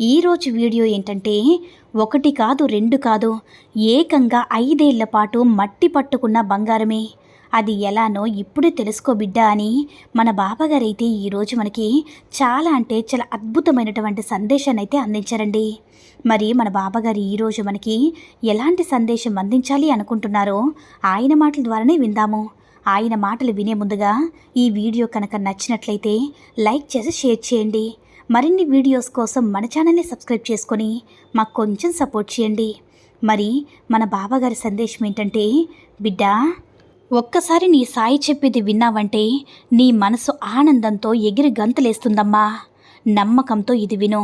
ఈరోజు వీడియో ఏంటంటే ఒకటి కాదు రెండు కాదు ఏకంగా ఐదేళ్ళ పాటు మట్టి పట్టుకున్న బంగారమే. అది ఎలానో ఇప్పుడే తెలుసుకో బిడ్డ అని మన బాబాగారైతే ఈరోజు మనకి చాలా అంటే చాలా అద్భుతమైనటువంటి సందేశాన్ని అయితే అందించారండి. మరి మన బాబాగారు ఈరోజు మనకి ఎలాంటి సందేశం అందించాలి అనుకుంటున్నారో ఆయన మాటల ద్వారానే విందాము. ఆయన మాటలు వినే ముందుగా ఈ వీడియో కనుక నచ్చినట్లయితే లైక్ చేసి షేర్ చేయండి. మరిన్ని వీడియోస్ కోసం మన ఛానల్ని సబ్స్క్రైబ్ చేసుకొని మాకు కొంచెం సపోర్ట్ చేయండి. మరి మన బాబాగారి సందేశం ఏంటంటే బిడ్డ ఒక్కసారి నీ సాయి చెప్పేది విన్నావంటే నీ మనసు ఆనందంతో ఎగిరి గంతులేస్తుందమ్మా. నమ్మకంతో ఇది విను.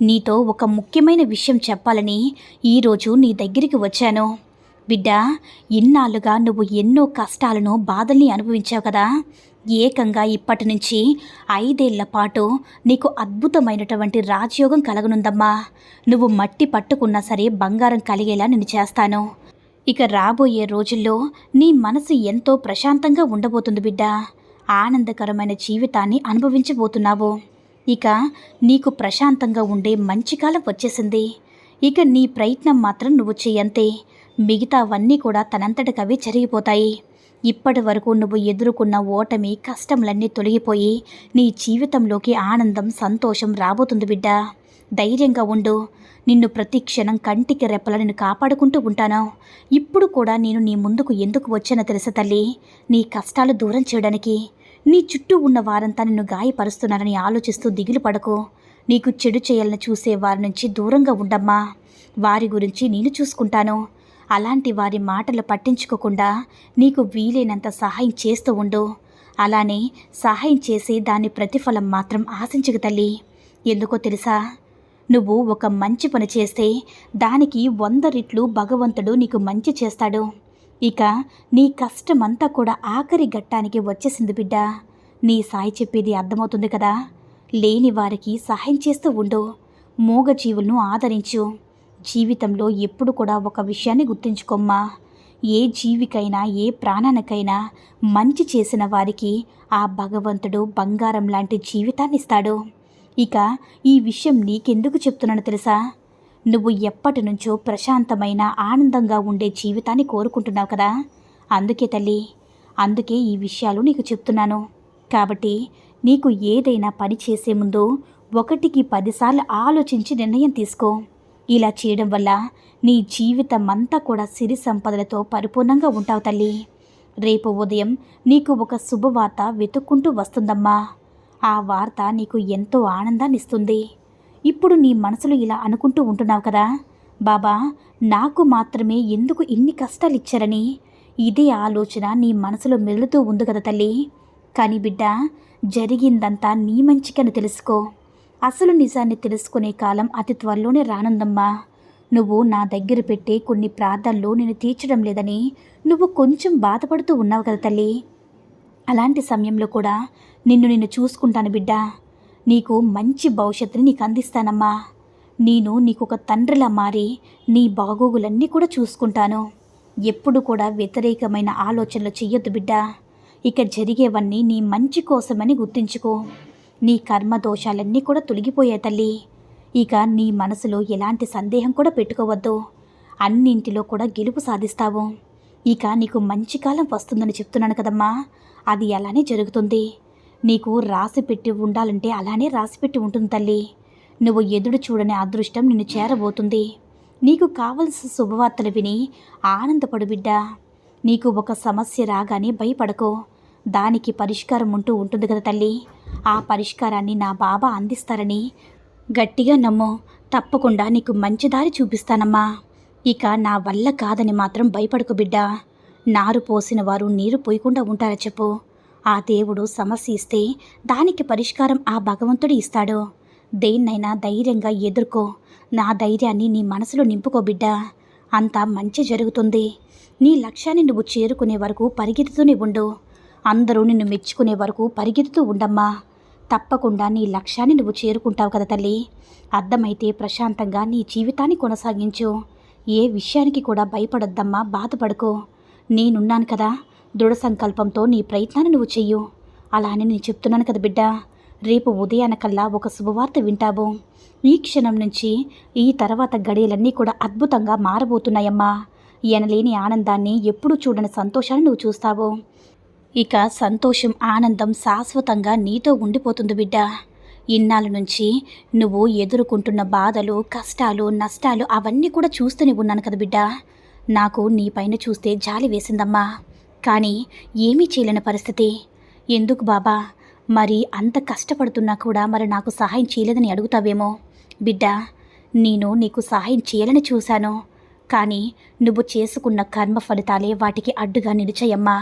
నీతో ఒక ముఖ్యమైన విషయం చెప్పాలని ఈరోజు నీ దగ్గరికి వచ్చాను. బిడ్డ ఇన్నాళ్ళుగా నువ్వు ఎన్నో కష్టాలను బాధల్ని అనుభవించావు కదా. ఏకంగా ఇప్పటి నుంచి ఐదేళ్ళ పాటు నీకు అద్భుతమైనటువంటి రాజయోగం కలగనుందమ్మా. నువ్వు మట్టి పట్టుకున్నా సరే బంగారం కలిగేలా నేను చేస్తాను. ఇక రాబోయే రోజుల్లో నీ మనసు ఎంతో ప్రశాంతంగా ఉండబోతుంది బిడ్డ. ఆనందకరమైన జీవితాన్ని అనుభవించబోతున్నావు. ఇక నీకు ప్రశాంతంగా ఉండే మంచి కాలం వచ్చేసింది. ఇక నీ ప్రయత్నం మాత్రం నువ్వు చేయంతే మిగతావన్నీ కూడా తనంతటికవే జరిగిపోతాయి. ఇప్పటి వరకు నువ్వు ఎదుర్కొన్న ఓటమి కష్టములన్నీ తొలగిపోయి నీ జీవితంలోకి ఆనందం సంతోషం రాబోతుంది బిడ్డ. ధైర్యంగా ఉండు. నిన్ను ప్రతి క్షణం కంటికి రెప్పల నేను కాపాడుకుంటూ ఉంటాను. ఇప్పుడు కూడా నేను నీ ముందుకు ఎందుకు వచ్చానో తెలుసా తల్లి? నీ కష్టాలు దూరం చేయడానికి నీ చుట్టూ ఉన్న వారంతా నిన్ను గాయపరుస్తున్నారని ఆలోచిస్తూ దిగులు పడకు. నీకు చెడు చేయాలని చూసే వారి నుంచి దూరంగా ఉండమ్మా. వారి గురించి నేను చూసుకుంటాను. అలాంటి వారి మాటలు పట్టించుకోకుండా నీకు వీలైనంత సహాయం చేస్తూ ఉండు. అలానే సహాయం చేసి దాని ప్రతిఫలం మాత్రం ఆశించక తల్లి. ఎందుకో తెలుసా? నువ్వు ఒక మంచి పని చేస్తే దానికి వంద రెట్లు భగవంతుడు నీకు మంచి చేస్తాడు. ఇక నీ కష్టమంతా కూడా ఆఖరి ఘట్టానికి వచ్చేసింది బిడ్డ. నీ సాయి చెప్పేది అర్థమవుతుంది కదా? లేని వారికి సహాయం చేస్తూ ఉండు. మూగజీవులను ఆదరించు. జీవితంలో ఎప్పుడు కూడా ఒక విషయాన్ని గుర్తుంచుకోమ్మా. ఏ జీవికైనా ఏ ప్రాణానికైనా మంచి చేసిన వారికి ఆ భగవంతుడు బంగారం లాంటి జీవితాన్ని ఇస్తాడు. ఇక ఈ విషయం నీకెందుకు చెప్తున్నాను తెలుసా? నువ్వు ఎప్పటి నుంచో ప్రశాంతమైన ఆనందంగా ఉండే జీవితాన్ని కోరుకుంటున్నావు కదా? అందుకే తల్లి అందుకే ఈ విషయాలు నీకు చెప్తున్నాను. కాబట్టి నీకు ఏదైనా పని చేసే ముందు ఒకటికి పదిసార్లు ఆలోచించి నిర్ణయం తీసుకో. ఇలా చేయడం వల్ల నీ జీవితం అంతా కూడా సిరి సంపదలతో పరిపూర్ణంగా ఉంటావు తల్లి. రేపు ఉదయం నీకు ఒక శుభవార్త వెతుక్కుంటూ వస్తుందమ్మా. ఆ వార్త నీకు ఎంతో ఆనందాన్ని ఇస్తుంది. ఇప్పుడు నీ మనసులో ఇలా అనుకుంటూ ఉంటున్నావు కదా. బాబా నాకు మాత్రమే ఎందుకు ఇన్ని కష్టాలు ఇచ్చారని? ఇదే ఆలోచన నీ మనసులో మెదులుతూ ఉంది కదా తల్లి. కానీ బిడ్డ జరిగిందంతా నీ మంచికని తెలుసుకో. అసలు నిజాన్ని తెలుసుకునే కాలం అతి త్వరలోనే రానుందమ్మా. నువ్వు నా దగ్గర పెట్టే కొన్ని ప్రార్థనలు నేను తీర్చడం లేదని నువ్వు కొంచెం బాధపడుతూ ఉన్నావు కదా తల్లి. అలాంటి సమయంలో కూడా నిన్ను నిన్ను చూసుకుంటాను బిడ్డ. నీకు మంచి భవిష్యత్తుని నీకు అందిస్తానమ్మా. నేను నీకు ఒక తండ్రిలా మారి నీ బాగోగులన్నీ కూడా చూసుకుంటాను. ఎప్పుడు కూడా వ్యతిరేకమైన ఆలోచనలు చెయ్యొద్దు బిడ్డ. ఇక జరిగేవన్నీ నీ మంచి కోసమని గుర్తుంచుకో. నీ కర్మ దోషాలన్నీ కూడా తొలగిపోయాయి తల్లి. ఇక నీ మనసులో ఎలాంటి సందేహం కూడా పెట్టుకోవద్దు. అన్నింటిలో కూడా గెలుపు సాధిస్తావు. ఇక నీకు మంచి కాలం వస్తుందని చెప్తున్నాను కదమ్మా. అది అలానే జరుగుతుంది. నీకు రాసి పెట్టి ఉండాలంటే అలానే రాసి పెట్టి ఉంటుంది తల్లి. నువ్వు ఎదుడు చూడని అదృష్టం నిన్ను చేరబోతుంది. నీకు కావలసిన శుభవార్తలు విని ఆనందపడు బిడ్డ. నీకు ఒక సమస్య రాగానే భయపడకో. దానికి పరిష్కారం ఉంటూ ఉంటుంది కదా తల్లి. ఆ పరిష్కారాన్ని నా బాబా అందిస్తారని. గట్టిగా నమ్ము తప్పకుండా నీకు మంచి దారి చూపిస్తానమ్మా. ఇక నా వల్ల కాదని మాత్రం భయపడకు బిడ్డా. నారు పోసిన వారు నీరు పోయకుండా ఉంటారా చెప్పు. ఆ దేవుడు సమస్య ఇస్తే దానికి పరిష్కారం ఆ భగవంతుడు ఇస్తాడు. దేన్నైనా ధైర్యంగా ఎదుర్కో. నా ధైర్యాన్ని నీ మనసులో నింపుకో బిడ్డా. అంతా మంచి జరుగుతుంది. నీ లక్ష్యాన్ని నువ్వు చేరుకునే వరకు పరిగెత్తుతూనే ఉండు. అందరూ నిన్ను మెచ్చుకునే వరకు పరిగెత్తుతూ ఉండమ్మా. తప్పకుండా నీ లక్ష్యాన్ని నువ్వు చేరుకుంటావు కదా తల్లి. అర్థమైతే ప్రశాంతంగా నీ జీవితాన్ని కొనసాగించు. ఏ విషయానికి కూడా భయపడొద్దమ్మా బాధపడుకో. నేనున్నాను కదా దృఢ సంకల్పంతో నీ ప్రయత్నాన్ని నువ్వు చెయ్యు. అలా అని నేను చెప్తున్నాను కదా బిడ్డ. రేపు ఉదయానకల్లా ఒక శుభవార్త వింటావు. ఈ క్షణం నుంచి ఈ తర్వాత గడియలన్నీ కూడా అద్భుతంగా మారబోతున్నాయమ్మా. ఎనలేని ఆనందాన్ని ఎప్పుడూ చూడని సంతోషాన్ని నువ్వు చూస్తావు. ఇక సంతోషం ఆనందం శాశ్వతంగా నీతో ఉండిపోతుంది బిడ్డ. ఇన్నాళ్ళ నుంచి నువ్వు ఎదుర్కొంటున్న బాధలు కష్టాలు నష్టాలు అవన్నీ కూడా చూస్తూనే ఉన్నాను కదా బిడ్డ. నాకు నీ పైన చూస్తే జాలి వేసిందమ్మా. కానీ ఏమీ చేయలేని పరిస్థితి. ఎందుకు బాబా? మరి అంత కష్టపడుతున్నా కూడా మరి నాకు సహాయం చేయలేదని అడుగుతావేమో. బిడ్డ నేను నీకు సహాయం చేయాలని చూశాను. కానీ నువ్వు చేసుకున్న కర్మ ఫలితాలే వాటికి అడ్డుగా నిలిచాయమ్మా.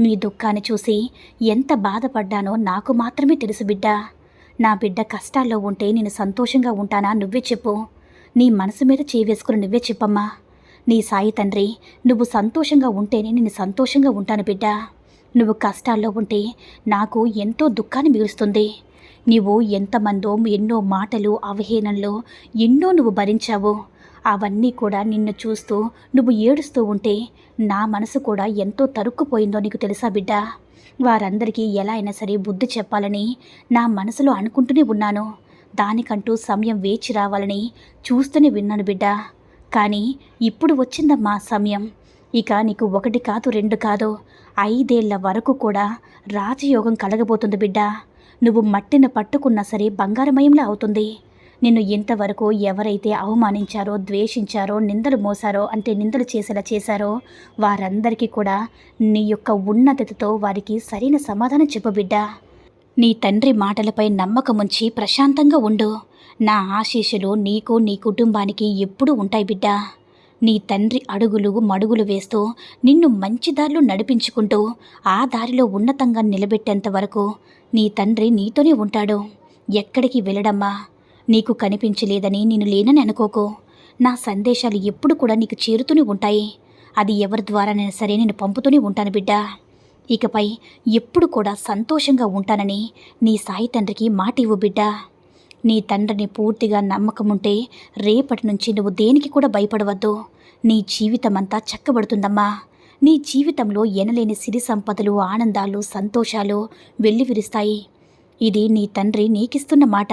నీ దుఃఖాన్ని చూసి ఎంత బాధపడ్డానో నాకు మాత్రమే తెలుసు బిడ్డ. నా బిడ్డ కష్టాల్లో ఉంటే నేను సంతోషంగా ఉంటానా నువ్వే చెప్పు. నీ మనసు మీద చేవేసుకుని నువ్వే చెప్పమ్మా. నీ సాయి తండ్రి నువ్వు సంతోషంగా ఉంటేనే నేను సంతోషంగా ఉంటాను బిడ్డ. నువ్వు కష్టాల్లో ఉంటే నాకు ఎంతో దుఃఖాన్ని మిగులుస్తుంది. నీవు ఎంతమందో ఎన్నో మాటలు అవహేనంలో ఎన్నో నువ్వు భరించావు. అవన్నీ కూడా నిన్ను చూస్తూ నువ్వు ఏడుస్తూ ఉంటే నా మనసు కూడా ఎంతో తరుక్కుపోయిందో నీకు తెలుసా బిడ్డ? వారందరికీ ఎలా అయినా సరే బుద్ధి చెప్పాలని నా మనసులో అనుకుంటూనే ఉన్నాను. దానికంటూ సమయం వేచి రావాలని చూస్తూనే విన్నాను బిడ్డ. కానీ ఇప్పుడు వచ్చిందమ్మా సమయం. ఇక నీకు ఒకటి కాదు రెండు కాదు. ఐదేళ్ళ వరకు కూడా రాజయోగం కలగబోతుంది బిడ్డ. నువ్వు మట్టిని పట్టుకున్నా సరే బంగారమయంలా అవుతుంది. నిన్ను ఇంతవరకు ఎవరైతే అవమానించారో ద్వేషించారో నిందలు మోసారో అంటే నిందలు చేసేలా చేశారో వారందరికీ కూడా నీ యొక్క ఉన్నతతో వారికి సరైన సమాధానం చెప్పబిడ్డా నీ తండ్రి మాటలపై నమ్మకముంచి ప్రశాంతంగా ఉండు. నా ఆశీస్సులు నీకు నీ కుటుంబానికి ఎప్పుడూ ఉంటాయి బిడ్డా. నీ తండ్రి అడుగులు మడుగులు వేస్తూ నిన్ను మంచి దారిలో నడిపించుకుంటూ ఆ దారిలో ఉన్నతంగా నిలబెట్టేంత వరకు నీ తండ్రి నీతోనే ఉంటాడు. ఎక్కడికి వెళ్ళడమ్మా? నీకు కనిపించలేదని నేను లేనని అనుకోకు. నా సందేశాలు ఎప్పుడు కూడా నీకు చేరుతూనే ఉంటాయి. అది ఎవరి ద్వారానైనా సరే నేను పంపుతూనే ఉంటాను బిడ్డ. ఇకపై ఎప్పుడు కూడా సంతోషంగా ఉంటానని నీ సాయి తండ్రికి మాట ఇవ్వు బిడ్డ. నీ తండ్రిని పూర్తిగా నమ్మకం ఉంటే రేపటి నుంచి నువ్వు దేనికి కూడా భయపడవద్దు. నీ జీవితం అంతా చక్కబడుతుందమ్మా. నీ జీవితంలో ఎనలేని సిరి సంపదలు ఆనందాలు సంతోషాలు వెల్లివిరుస్తాయి. ఇది నీ తండ్రి నీకిస్తున్న మాట.